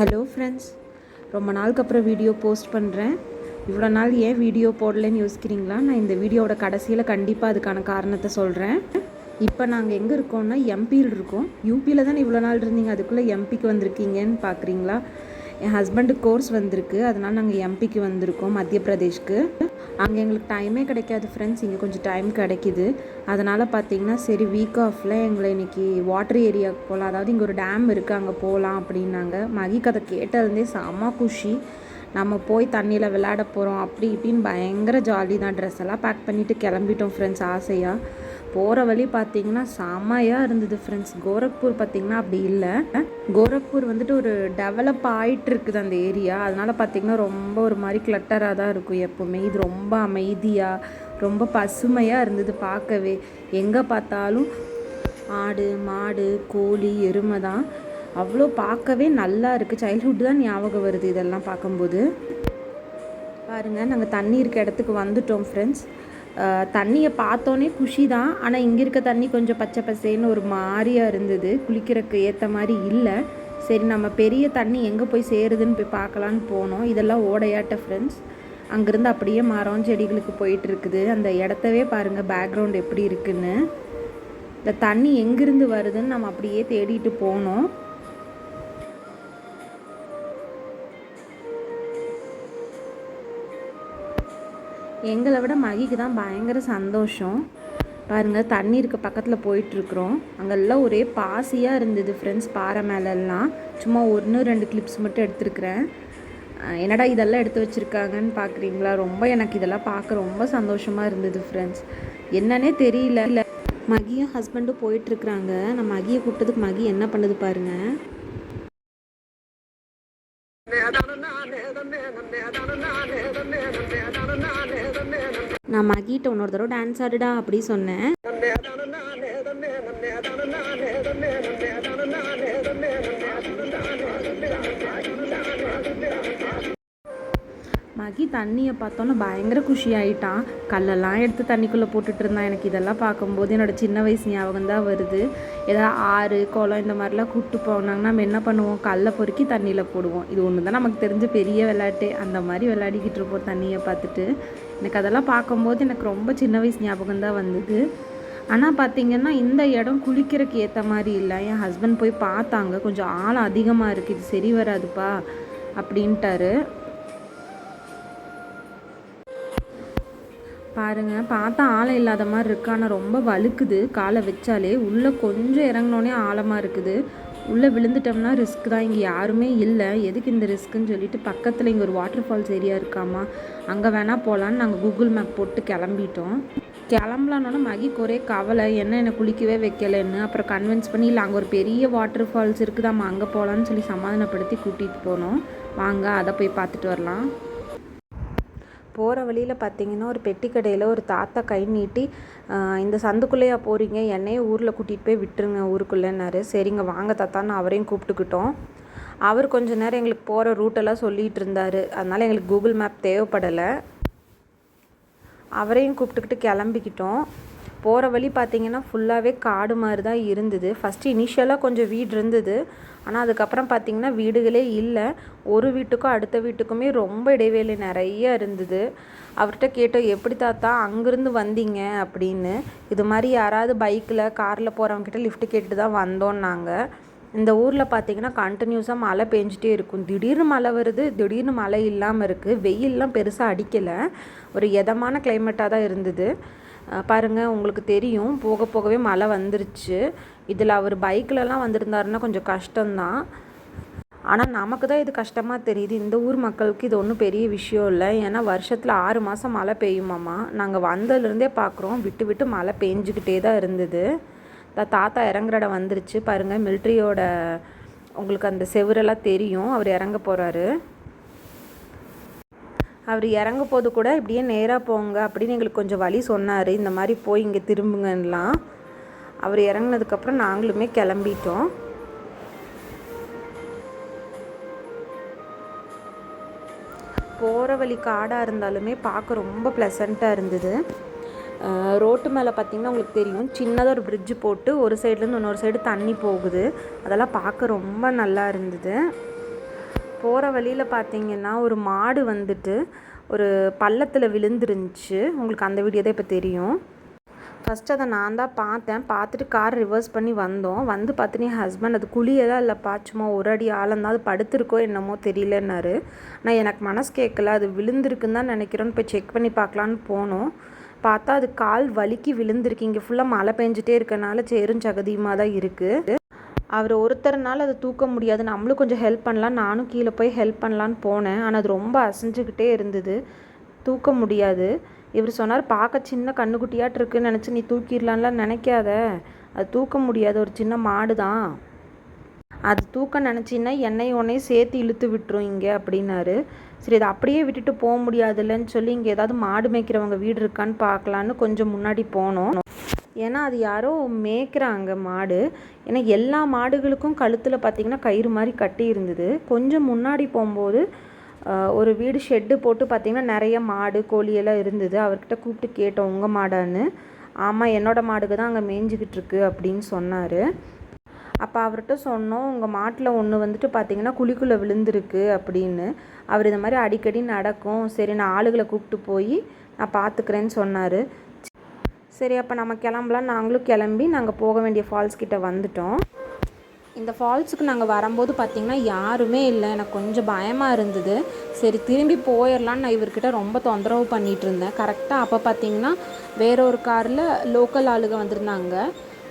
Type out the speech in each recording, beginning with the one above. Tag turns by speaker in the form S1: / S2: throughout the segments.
S1: Hello friends ரொம்ப நாளுக்கு அப்புறம் வீடியோ போஸ்ட் பண்ணுறேன் இவ்வளோ நாள் ஏன் வீடியோ போடலன்னு யோசிக்கிறீங்களா? நான் இந்த வீடியோவோட கடைசியில் கண்டிப்பாக அதுக்கான காரணத்தை சொல்கிறேன் இப்போ நாங்கள் எங்கே இருக்கோம்னா எம்பியில் இருக்கோம். யூபியில் தானே இவ்வளோ நாள் இருந்தீங்க? அதுக்குள்ளே எம்பிக்கு வந்திருக்கீங்கன்னு பார்க்குறீங்களா என் ஹஸ்பண்டு கோர்ஸ் வந்திருக்கு. அதனால் நாங்கள் எம்பிக்கு வந்திருக்கோம் மத்திய பிரதேஷ்க்கு அங்கே எங்களுக்கு டைமே கிடைக்காது ஃப்ரெண்ட்ஸ் இங்கே கொஞ்சம் டைம் கிடைக்கிது. அதனால் பார்த்தீங்கன்னா சரி வீக் ஆஃபில் எங்களை இன்றைக்கி வாட்டர் ஏரியாவுக்கு போகலாம் அதாவது இங்கே ஒரு டேம் இருக்குது அங்கே போகலாம் அப்படின்னாங்க. மகி கதை கேட்டதுலேருந்தே செம்ம குஷி. நம்ம போய் தண்ணியில் விளையாட போகிறோம் அப்படி இப்படின்னு பயங்கர ஜாலி தான். ட்ரெஸ் எல்லாம் பேக் பண்ணிவிட்டு கிளம்பிட்டோம் ஃப்ரெண்ட்ஸ் ஆசையாக போகிற வழி பார்த்தீங்கன்னா செம்மையாக இருந்தது ஃப்ரெண்ட்ஸ் கோரக்பூர் பார்த்தீங்கன்னா அப்படி இல்லை. கோரக்பூர் வந்துட்டு ஒரு டெவலப் ஆகிட்டு இருக்குது அந்த ஏரியா அதனால் பார்த்தீங்கன்னா ரொம்ப ஒரு மாதிரி கிளட்டராக தான் இருக்கும் எப்போவுமே. இது ரொம்ப அமைதியாக ரொம்ப பசுமையாக இருந்தது பார்க்கவே. எங்கே பார்த்தாலும் ஆடு மாடு கோழி எருமை தான். அவ்வளோ பார்க்கவே நல்லா இருக்குது சைல்ட்ஹுட் தான் ஞாபகம் வருது இதெல்லாம் பார்க்கும்போது. பாருங்கள் நாங்கள் தண்ணி இருக்க இடத்துக்கு வந்துட்டோம் ஃப்ரெண்ட்ஸ் தண்ணியை பார்த்தோன்னே குஷி தான் ஆனால் இங்கே இருக்க தண்ணி கொஞ்சம் பச்சை பசேன்னு ஒரு மாதிரியாக இருந்தது. குளிக்கிறதுக்கு ஏற்ற மாதிரி இல்லை. சரி நம்ம பெரிய தண்ணி எங்கே போய் சேருதுன்னு போய் பார்க்கலான்னு போனோம். இதெல்லாம் ஓடையாட்ட ஃப்ரெண்ட்ஸ் அங்கேருந்து அப்படியே மரம் செடிகளுக்கு போயிட்டு இருக்குது அந்த இடத்தவே பாருங்கள் பேக்ரவுண்ட் எப்படி இருக்குன்னு. இந்த தண்ணி எங்கேருந்து வருதுன்னு நம்ம அப்படியே தேடிட்டு போனோம். எங்களை விட மகிக்கு தான் பயங்கர சந்தோஷம். பாருங்கள் தண்ணி இருக்க பக்கத்தில் போயிட்டுருக்குறோம். அங்கெல்லாம் ஒரே பாசியாக இருந்தது ஃப்ரெண்ட்ஸ் பாறை மேலெல்லாம். சும்மா ஒன்று ரெண்டு கிளிப்ஸ் மட்டும் எடுத்துருக்குறேன். என்னடா இதெல்லாம் எடுத்து வச்சுருக்காங்கன்னு பார்க்குறீங்களா ரொம்ப எனக்கு இதெல்லாம் பார்க்க ரொம்ப சந்தோஷமாக இருந்தது ஃப்ரெண்ட்ஸ் என்னன்னே தெரியல. இல்லை மகியும் ஹஸ்பண்டும் போயிட்டுருக்குறாங்க. நான் மகியை கூப்பிட்டதுக்கு மகி என்ன பண்ணுது பாருங்கள் நான் மகிட்ட இன்னொரு தடவை டான்ஸ் ஆடுடா அப்படி சொன்னேன். மகி தண்ணியை பார்த்தோன்னே பயங்கர குஷி ஆயிட்டான் கல்லெல்லாம் எடுத்து தண்ணிக்குள்ளே போட்டுட்டு இருந்தான். எனக்கு இதெல்லாம் பார்க்கும்போது என்னோட சின்ன வயசு ஞாபகம் தான் வருது. ஏதாவது ஆறு குளம் இந்த மாதிரிலாம் கூப்பிட்டு போனாங்கன்னா நம்ம என்ன பண்ணுவோம்? கல்லை பொறுக்கி தண்ணியில் போடுவோம். இது ஒன்று தான் நமக்கு தெரிஞ்ச பெரிய விளையாட்டு. அந்த மாதிரி விளையாடிக்கிட்டு இருப்போம் தண்ணியை பார்த்துட்டு. எனக்கு அதெல்லாம் பார்க்கும்போது எனக்கு ரொம்ப சின்ன வயசு ஞாபகம் தான் வந்தது. ஆனால் பார்த்தீங்கன்னா இந்த இடம் குளிக்கிறதுக்கு ஏற்ற மாதிரி இல்லை. என் ஹஸ்பண்ட் போய் பார்த்தாங்க. கொஞ்சம் ஆழம் அதிகமாக இருக்குது இது சரி வராதுப்பா அப்படின்ட்டாரு. பாருங்க பார்த்தா ஆழம் இல்லாத மாதிரி இருக்கு. ஆனால் ரொம்ப வழுக்குது. காலை வச்சாலே உள்ளே கொஞ்சம் இறங்கினோடனே ஆழமாக இருக்குது. உள்ளே விழுந்துட்டோம்னா ரிஸ்க் தான். இங்கே யாருமே இல்லை. எதுக்கு இந்த ரிஸ்க்குன்னு சொல்லிட்டு பக்கத்தில் இங்கே ஒரு வாட்டர் ஃபால்ஸ் ஏரியா இருக்காமா? அங்கே வேணால் போகலான்னு நாங்கள் கூகுள் மேப் போட்டு கிளம்பிட்டோம். கிளம்பலான்னொன்னே மகிக்கு ஒரே கவலை. என்ன என்னை குளிக்கவே வைக்கலைன்னு. அப்புறம் கன்வின்ஸ் பண்ணி இல்லை அங்கே ஒரு பெரிய வாட்டர் ஃபால்ஸ் இருக்குதாம்மா அங்கே போகலான்னு சொல்லி சமாதானப்படுத்தி கூட்டிகிட்டு போனோம். வாங்க அதை போய் பார்த்துட்டு வரலாம். போகிற வழியில் பார்த்தீங்கன்னா ஒரு பெட்டி கடையில் ஒரு தாத்தா கை நீட்டி இந்த சந்துக்குள்ளேயா போகிறீங்க என்னையே ஊரில் கூட்டிகிட்டு போய் விட்டுருங்க ஊருக்குள்ளேன்னாரு. சரிங்க வாங்க தாத்தான்னு அவரையும் கூப்பிட்டுக்கிட்டோம். அவர் கொஞ்ச நேரம் எங்களுக்கு போகிற ரூட்டெல்லாம் சொல்லிகிட்டு இருந்தார். அதனால் எங்களுக்கு கூகுள் மேப் தேவைப்படலை. அவரையும் கூப்பிட்டுக்கிட்டு கிளம்பிக்கிட்டோம். போகிற வழி பார்த்திங்கன்னா ஃபுல்லாகவே காடு மாதிரி தான் இருந்தது. ஃபஸ்ட்டு இனிஷியலாக கொஞ்சம் வீடு இருந்தது. ஆனால் அதுக்கப்புறம் பார்த்திங்கன்னா வீடுகளே இல்லை. ஒரு வீட்டுக்கும் அடுத்த வீட்டுக்குமே ரொம்ப இடைவேளை நிறைய இருந்தது. அவர்கிட்ட கேட்டோம் எப்படி தாத்தா? அங்கேருந்து வந்தீங்க? அப்படின்னு. இது மாதிரி யாராவது பைக்கில் காரில் போகிறவங்ககிட்ட லிஃப்ட் கேட்டு தான் வந்தோம் நாங்கள் இந்த ஊரில் பார்த்திங்கன்னா கண்டினியூஸாக மழை பெஞ்சிட்டே இருக்கும். திடீர்னு மழை வருது திடீர்னு மழை இல்லாமல் இருக்குது வெயிலெலாம் பெருசாக அடிக்கலை. ஒரு எதமான கிளைமேட்டாக தான் இருந்தது. பாருங்கள் உங்களுக்கு தெரியும் போக போகவே மழை வந்துருச்சு. இதில் அவர் பைக்கிலலாம் வந்திருந்தாருன்னா கொஞ்சம் கஷ்டம்தான். ஆனால் நமக்கு தான் இது கஷ்டமாக தெரியுது. இந்த ஊர் மக்களுக்கு இது ஒன்றும் பெரிய விஷயம் இல்லை. ஏன்னா வருஷத்தில் ஆறு மாதம் மழை பெய்யுமாம்மா நாங்கள் வந்ததுலேருந்தே பார்க்குறோம் விட்டு விட்டு மழை பெஞ்சிக்கிட்டே தான் இருந்தது தாத்தா இறங்குற இடம் வந்துருச்சு பாருங்கள் மில்ட்ரியோட உங்களுக்கு அந்த செவரெல்லாம் தெரியும். அவர் இறங்க போகிறாரு அவர் இறங்க போது கூட இப்படியே நேராக போங்க அப்படின்னு எங்களுக்கு கொஞ்சம் வழி சொன்னார். இந்த மாதிரி போய் இங்கே திரும்புங்கலாம் அவர் இறங்கினதுக்கப்புறம் நாங்களுமே கிளம்பிட்டோம். போகிற வழி காடாக இருந்தாலுமே பார்க்க ரொம்ப ப்ளசண்ட்டாக இருந்தது. ரோட்டு மேலே பார்த்திங்கன்னா உங்களுக்கு தெரியும். சின்னதாக ஒரு பிரிட்ஜு போட்டு ஒரு சைட்லேருந்து இன்னொரு சைடு தண்ணி போகுது. அதெல்லாம் பார்க்க ரொம்ப நல்லா இருந்தது. போகிற வழியில் பார்த்தீங்கன்னா ஒரு மாடு வந்துட்டு ஒரு பள்ளத்தில் விழுந்துருந்துச்சு. உங்களுக்கு அந்த வீடியோ தான் இப்போ தெரியும். ஃபஸ்ட்டு அதை நான் தான் பார்த்தேன். பார்த்துட்டு கார் ரிவர்ஸ் பண்ணி வந்தோம். வந்து பார்த்துட்டு என் ஹஸ்பண்ட் அது குழியெல்லாம் இல்லைப்பா. சும்மா ஒரு அடி ஆழம் அது படுத்திருக்கோ என்னமோ தெரியலன்னாரு. நான் எனக்கு மனசு கேட்கல. அது விழுந்திருக்குன்னு தான் நினைக்கிறோன்னு போய் செக் பண்ணி பார்க்கலான்னு போனோம். பார்த்தா அது கால் வலிக்கு விழுந்திருக்கு. இங்கே ஃபுல்லாக மழை பெஞ்சிட்டே இருக்கனால சேரும் சகதியுமாக தான் இருக்குது அவர் ஒருத்தர்னால அதை தூக்க முடியாது. நம்மளும் கொஞ்சம் ஹெல்ப் பண்ணலாம். நானும் கீழே போய் ஹெல்ப் பண்ணலான்னு போனேன். ஆனால் அது ரொம்ப அசைஞ்சுக்கிட்டே இருந்தது. தூக்க முடியாது. இவர் சொன்னார் பார்க்க சின்ன கண்ணுக்குட்டியாட்டு இருக்குன்னு நினச்சி நீ தூக்கிடலான்லாம் நினைக்காத. அது தூக்க முடியாது. ஒரு சின்ன மாடு தான். அது தூக்க நினச்சின்னா என்னை உன்னையும் சேர்த்து இழுத்து விட்டுரும் இங்கே அப்படின்னாரு. சரி இதை அப்படியே விட்டுட்டு போக முடியாதுல்லன்னு சொல்லி இங்கே ஏதாவது மாடு மேய்க்கிறவங்க வீடு இருக்கான்னு பார்க்கலான்னு கொஞ்சம் முன்னாடி போனோம். ஏன்னா அது யாரோ மேய்க்கிறாங்க மாடு. ஏன்னா எல்லா மாடுகளுக்கும் கழுத்தில் பார்த்திங்கன்னா கயிறு மாதிரி கட்டி இருந்தது. கொஞ்சம் முன்னாடி போகும்போது ஒரு வீடு ஷெட்டு போட்டு பார்த்திங்கன்னா நிறைய மாடு கோழி எல்லாம் இருந்தது. அவர்கிட்ட கூப்பிட்டு கேட்டோம் உங்கள் மாடான்னு? ஆமாம் என்னோடய மாடுக்கு தான் அங்கே மேய்ஞ்சிக்கிட்டு இருக்கு அப்படின்னு சொன்னார். அப்போ அவர்கிட்ட சொன்னோம் உங்கள் மாட்டில் ஒன்று வந்துட்டு பார்த்தீங்கன்னா குழிக்குள்ளே விழுந்திருக்கு அப்படின்னு. அவர் இந்த மாதிரி அடிக்கடி நடக்கும். சரி நான் ஆளுகளை கூப்பிட்டு போய் நான் பார்த்துக்கிறேன்னு சொன்னார். சரி அப்போ நம்ம கிளம்பலாம். நாங்களும் கிளம்பி நாங்கள் போக வேண்டிய ஃபால்ஸ் கிட்ட வந்துட்டோம். இந்த ஃபால்ஸுக்கு நாங்கள் வரும்போது பார்த்திங்கன்னா யாருமே இல்லை. எனக்கு கொஞ்சம் பயமாக இருந்தது. சரி திரும்பி போயிடலான்னு நான் இவர்கிட்ட ரொம்ப தொந்தரவு பண்ணிகிட்டு இருந்தேன். கரெக்டாக அப்போ பார்த்தீங்கன்னா வேற ஒரு காரில் லோக்கல் ஆளுங்க வந்திருந்தாங்க.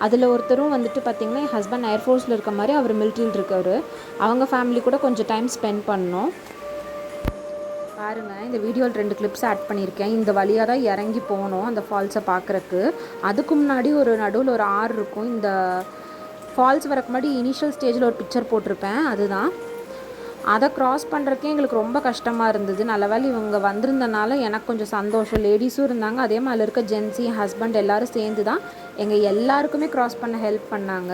S1: அதில் ஒருத்தரும் வந்துட்டு பார்த்திங்கன்னா என் ஹஸ்பண்ட் ஏர்ஃபோர்ஸில் இருக்க மாதிரி அவர் மிலிட்ரியில் இருக்கார். அவங்க ஃபேமிலி கூட கொஞ்சம் டைம் ஸ்பெண்ட் பண்ணோம். பாருங்க இந்த வீடியோவில் ரெண்டு கிளிப்ஸ் ஆட் பண்ணியிருக்கேன் இந்த வழியாக தான் இறங்கி போனோம் அந்த ஃபால்ஸை பார்க்குறக்கு அதுக்கு முன்னாடி ஒரு நடுவில் ஒரு ஆறு இருக்கும். இந்த ஃபால்ஸ் வரக்கு முன்னாடி இனிஷியல் ஸ்டேஜில் ஒரு பிக்சர் போட்டிருப்பேன். அதுதான். அதை க்ராஸ் பண்ணுறக்கே எங்களுக்கு ரொம்ப கஷ்டமாக இருந்தது. நல்ல வேலை இவங்க வந்திருந்தனால எனக்கு கொஞ்சம் சந்தோஷம். லேடிஸும் இருந்தாங்க. அதே மாதிரி இருக்க ஜென்ஸி ஹஸ்பண்ட் எல்லோரும் சேர்ந்து தான் எங்கள் எல்லாருக்குமே க்ராஸ் பண்ண ஹெல்ப் பண்ணாங்க.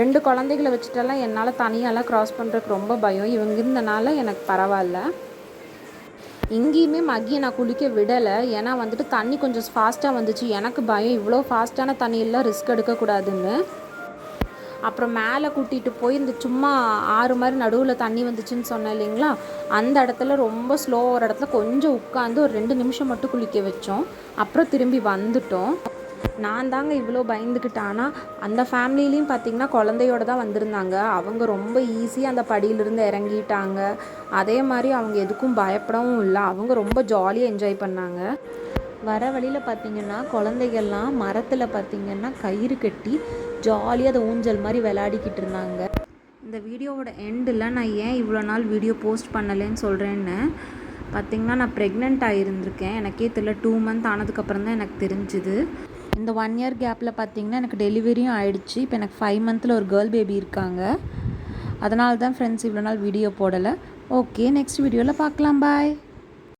S1: ரெண்டு குழந்தைகளை வச்சுட்டெல்லாம் என்னால் தனியாலாம் க்ராஸ் பண்ணுறதுக்கு ரொம்ப பயம். இவங்க இருந்தனால எனக்கு பரவாயில்ல. எங்கேயுமே மகியை நான் குளிக்க விடலை. ஏன்னா வந்துட்டு தண்ணி கொஞ்சம் ஃபாஸ்ட்டாக வந்துச்சு. எனக்கு பயம். இவ்வளோ ஃபாஸ்ட்டான தண்ணியெல்லாம் ரிஸ்க் எடுக்கக்கூடாதுன்னு. அப்புறம் மேலே கூட்டிகிட்டு போய் இந்த சும்மா ஆறு மாதிரி நடுவில் தண்ணி வந்துச்சுன்னு சொன்னேன் இல்லைங்களா? அந்த இடத்துல ரொம்ப ஸ்லோ ஒரு இடத்துல கொஞ்சம் உட்காந்து ஒரு ரெண்டு நிமிஷம் மட்டும் குளிக்க வச்சோம். அப்புறம் திரும்பி வந்துட்டோம். நான் தாங்க இவ்வளோ பயந்துக்கிட்டானா ஆனால் அந்த ஃபேமிலிலையும் பார்த்தீங்கன்னா குழந்தையோட தான் வந்திருந்தாங்க. அவங்க ரொம்ப ஈஸியாக அந்த படியிலிருந்து இறங்கிட்டாங்க. அதே மாதிரி அவங்க எதுக்கும் பயப்படவும் இல்லை. அவங்க ரொம்ப ஜாலியாக என்ஜாய் பண்ணாங்க. வர வழியில் பார்த்தீங்கன்னா குழந்தைகள்லாம் மரத்தில் பார்த்தீங்கன்னா கயிறு கட்டி ஜாலியாக அதை ஊஞ்சல் மாதிரி விளையாடிக்கிட்டு இருந்தாங்க. இந்த வீடியோவோட எண்டில் நான் ஏன் இவ்வளோ நாள் வீடியோ போஸ்ட் பண்ணலைன்னு சொல்கிறேன்னு பார்த்திங்கன்னா நான் ப்ரெக்னென்ட் ஆகியிருந்திருக்கேன் எனக்கே தெரியல டூ மந்த் ஆனதுக்கப்புறம் தான் எனக்கு தெரிஞ்சுது. இந்த ஒன் இயர் கேப்பில் பார்த்தீங்கன்னா எனக்கு டெலிவரியும் ஆயிடுச்சு. இப்போ எனக்கு ஃபைவ் மந்தில் ஒரு கேர்ள் பேபி இருக்காங்க. அதனால தான் ஃப்ரெண்ட்ஸ் இவ்வளோ நாள் வீடியோ போடலை. ஓகே நெக்ஸ்ட் வீடியோவில் பார்க்கலாம் பாய்